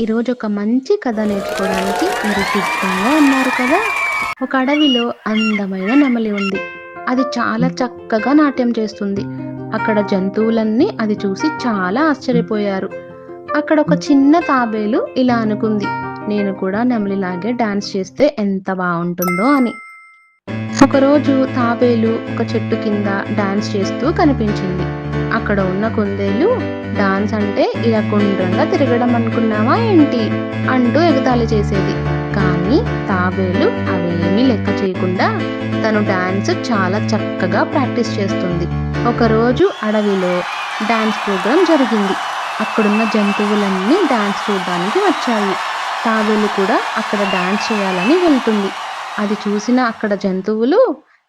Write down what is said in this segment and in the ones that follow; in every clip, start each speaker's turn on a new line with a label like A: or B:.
A: ఈరోజు ఒక మంచి కథ నేర్చుకోవడానికి మీరు సిద్ధంగా ఉన్నారు కదా? ఒక అడవిలో అందమైన నెమలి ఉంది. అది చాలా చక్కగా నాట్యం చేస్తుంది. అక్కడ జంతువులన్నీ అది చూసి చాలా ఆశ్చర్యపోయారు. అక్కడ ఒక చిన్న తాబేలు ఇలా అనుకుంది నేను కూడా నెమలిలాగే డాన్స్ చేస్తే ఎంత బాగుంటుందో అని. ఒకరోజు తాబేలు ఒక చెట్టు కింద డాన్స్ చేస్తూ కనిపించింది. అక్కడ ఉన్న కుందేలు డాన్స్ అంటే ఇలా గుండ్రంగా తిరగడం అనుకున్నావా ఏంటి? అంటూ ఎగతాళి చేసేది. కానీ తాబేలు అవేమీ లెక్క చేయకుండా తను డాన్స్ చాలా చక్కగా ప్రాక్టీస్ చేస్తుంది. ఒకరోజు అడవిలో డాన్స్ ప్రోగ్రాం జరిగింది. అక్కడున్న జంతువులన్నీ డాన్స్ చూడడానికి వచ్చాయి. తాబేలు కూడా అక్కడ డాన్స్ చేయాలని వెళ్తుంది. అది చూసిన అక్కడ జంతువులు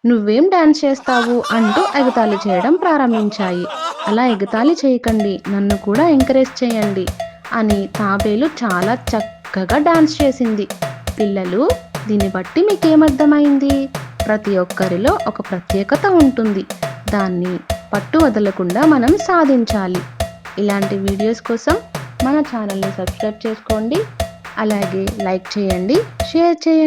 A: నువ్వేం డాన్స్ చేస్తావు అంటూ ఎగతాళి చేయడం ప్రారంభించాయి. అలా ఎగతాళి చేయకండి నన్ను కూడా ఎంకరేజ్ చేయండి అని తాబేలు చాలా చక్కగా డాన్స్ చేసింది. పిల్లలు దీన్ని బట్టి మీకేమర్థమైంది? ప్రతి ఒక్కరిలో ఒక ప్రత్యేకత ఉంటుంది. దాన్ని పట్టు వదలకుండా మనం సాధించాలి. ఇలాంటి వీడియోస్ కోసం మన ఛానల్ని సబ్స్క్రైబ్ చేసుకోండి. అలాగే లైక్ చేయండి షేర్ చేయండి.